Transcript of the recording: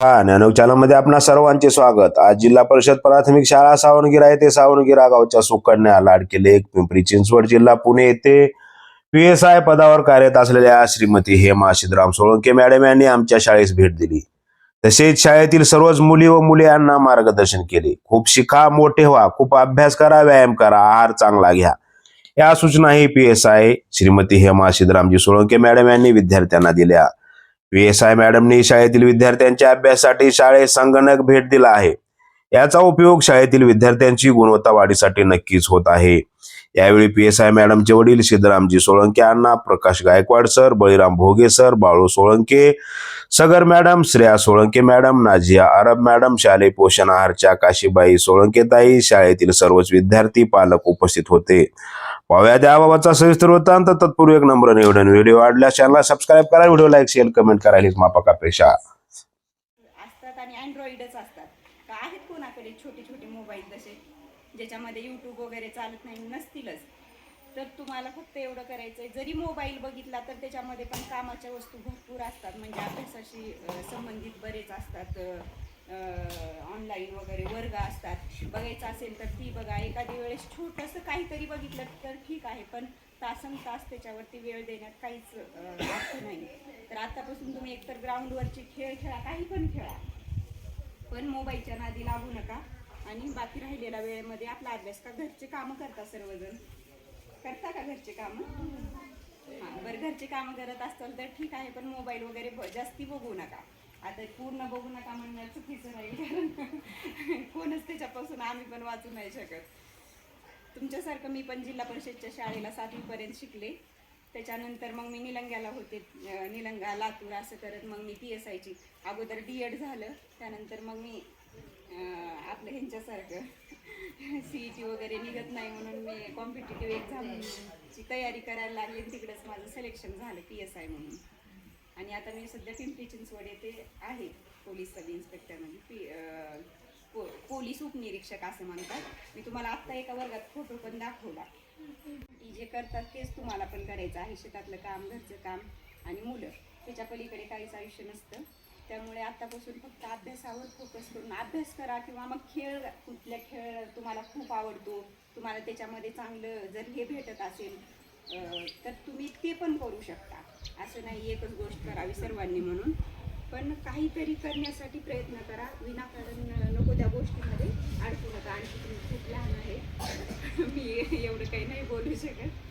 हा ज्ञानोग चॅनलमध्ये आपणा सर्वांचे स्वागत. आज जिल्हा परिषद प्राथमिक शाळा सावणगिरा येथे सावणगिरा गावच्या सुकन्या लाडके लेख पिंपरी चिंचवड जिल्हा पुणे येथे पी एस आय पदावर कार्यरत असलेल्या श्रीमती हेमा सिद्धराम सोळंके मॅडम यांनी आमच्या शाळेस भेट दिली. तसेच शाळेतील सर्वच मुली व मुले यांना मार्गदर्शन केले. खूप शिका मोठे व्हा खूप अभ्यास करा व्यायाम करा आहार चांगला घ्या. या सूचनाही P S I Shrimati Hema Siddharamji Solanke madam यांनी विद्यार्थ्यांना दिल्या. व्ही एस आय मॅडमनी शाळेतील विद्यार्थ्यांच्या अभ्यासासाठी शाळेत संगणक भेट दिला आहे. याचा उपयोग शाळेतील विद्यार्थ्यांची गुणवत्ता वाढीसाठी नक्कीच होत आहे. यावेळी पी एस आय मॅडमचे वडील सिद्धरामजी सोळंके अण्णा Prakash Gaikwad sir Baliram Bhoge sir Balu Solanke Sagar madam Shreya Solanke madam Nazia Arab madam शालेय पोषण आहारच्या काशीबाई सोळंके ताई शाळेतील सर्वच विद्यार्थी पालक उपस्थित होते. पाहूया. त्याबाबतचा सविस्तर वृत्तांत. तत्पूर्वी एक नंबर निवडून व्हिडिओ आवडल्यास चॅनलला सबस्क्राईब करा व्हिडिओ लाईक शेअर कमेंट करायला मापक अपेक्षा. असतात आणि अँड्रॉइडच असतात. का आहेत कोणाकडे छोटे छोटे मोबाईल तसे? ज्याच्यामध्ये यूट्यूब वगैरे चालत नाही नसतीलच. तर तुम्हाला फक्त एवढं करायचं आहे जरी मोबाईल बघितला तर त्याच्यामध्ये पण कामाच्या वस्तू भरपूर असतात. म्हणजे अभ्यासाशी संबंधित बरेच असतात ऑनलाईन वगैरे वर्ग असतात. बघायचं असेल तर ती बघा एखादी वेळेस छोटंसं काहीतरी बघितलं तर ठीक आहे पण तासन तास त्याच्यावरती वेळ देण्यात काहीच अर्थ नाही. तर आतापासून तुम्ही एकतर ग्राउंडवरचे खेळ खेळा काही पण खेळा. पण मोबाईलच्या नादी लागू नका. आणि बाकी राहिलेल्या वेळेमध्ये आपला अभ्यास का घरचे कामं करता सर्वजण. करता का घरचे कामं? हां बरं घरचे कामं करत असाल तर ठीक आहे पण मोबाईल वगैरे जास्ती बघू नका. आता पूर्ण बघू नका म्हणणं चुकीचं राहील कारण कोणच त्याच्यापासून आम्ही पण वाचू नाही शकत. तुमच्यासारखं मी पण जिल्हा परिषदच्या शाळेला सातवीपर्यंत शिकले. त्याच्यानंतर मग मी निलंग्याला होते निलंगा लातूर असं करत मग मी पी एस आयची अगोदर डी एड झालं त्यानंतर मग मी आपलं ह्यांच्यासारखं सी ई टी वगैरे निघत नाही म्हणून मी कॉम्पिटेटिव्ह एक्झामची तयारी करायला लागली तिकडंच माझं सिलेक्शन झालं पी एस आय म्हणून. आणि आता मी सध्या पिंपरी चिंचवड येथे आहे पोलीस सब इन्स्पेक्टर म्हणजे पी पो पोलीस उपनिरीक्षक असं म्हणतात. मी तुम्हाला आत्ता एका वर्गात फोटो पण दाखवला. ती जे करतात तेच तुम्हाला पण करायचं आहे. शेतातलं काम घरचं काम आणि मुलं. त्याच्या पलीकडे काहीच आयुष्य नसतं. त्यामुळे आत्तापासून फक्त अभ्यासावर फोकस करून अभ्यास करा किंवा मग खेळ कुठल्या खेळ तुम्हाला खूप आवडतो तुम्हाला त्याच्यामध्ये चांगलं जर हे भेटत असेल तर तुम्ही ते पण करू शकता. असं नाही एकच गोष्ट करावी सर्वांनी म्हणून. पण काहीतरी करण्यासाठी प्रयत्न करा. विनाकारण नको त्या गोष्टीमध्ये अडकू नका. आणखी तुम्ही खूप लहान आहे. मी एवढं काही नाही बोलू शकत.